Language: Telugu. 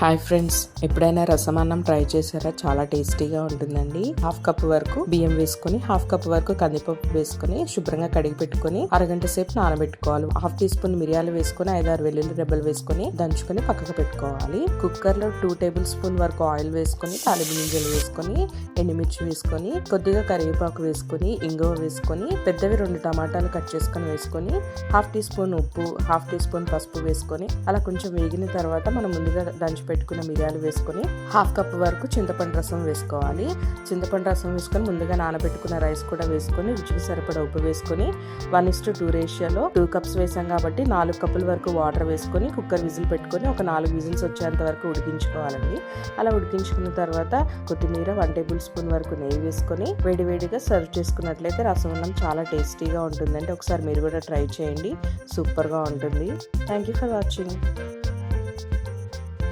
హాయ్ ఫ్రెండ్స్ ఎప్పుడైనా రసమన్నం ట్రై చేశారా? చాలా టేస్టీగా ఉంటుందండి. హాఫ్ కప్ వరకు బియ్యం వేసుకొని హాఫ్ కప్ వరకు కందిపప్పు వేసుకొని శుభ్రంగా కడిగి పెట్టుకుని అరగంట సేపు నానబెట్టుకోవాలి. హాఫ్ టీ స్పూన్ మిరియాలు వేసుకొని ఐదారు వెల్లుల్లి రెబ్బలు వేసుకుని దంచుకొని పక్కకు పెట్టుకోవాలి. కుక్కర్లో టూ టేబుల్ స్పూన్ వరకు ఆయిల్ వేసుకొని తాలింపు గింజలు వేసుకొని ఎండుమిర్చి వేసుకొని కొద్దిగా కరివేపాకు వేసుకొని ఇంగువ వేసుకొని పెద్దవి రెండు టమాటాలు కట్ చేసుకొని వేసుకొని హాఫ్ టీ స్పూన్ ఉప్పు హాఫ్ టీ స్పూన్ పసుపు వేసుకొని అలా కొంచెం వేగిన తర్వాత మనం ముందుగా దంచి పెట్టుకున్న మిరియాలు వేసుకొని హాఫ్ కప్ వరకు చింతపండు రసం వేసుకోవాలి. చింతపండు రసం వేసుకొని ముందుగా నానబెట్టుకున్న రైస్ కూడా వేసుకొని రుచికి సరిపడా ఉప్పు వేసుకొని వన్ ఇస్ టు టూ రేషియోలో టూ కప్స్ వేసాం కాబట్టి నాలుగు కప్పుల వరకు వాటర్ వేసుకొని కుక్కర్ విజిల్ పెట్టుకొని ఒక నాలుగు విజిల్స్ వచ్చేంత వరకు ఉడికించుకోవాలండి. అలా ఉడికించుకున్న తర్వాత కొత్తిమీర వన్ టేబుల్ స్పూన్ వరకు నెయ్యి వేసుకొని వేడివేడిగా సర్వ్ చేసుకున్నట్లయితే రసం అన్నం చాలా టేస్టీగా ఉంటుందండి. ఒకసారి మీరు కూడా ట్రై చేయండి. సూపర్గా ఉంటుంది. Thank you for watching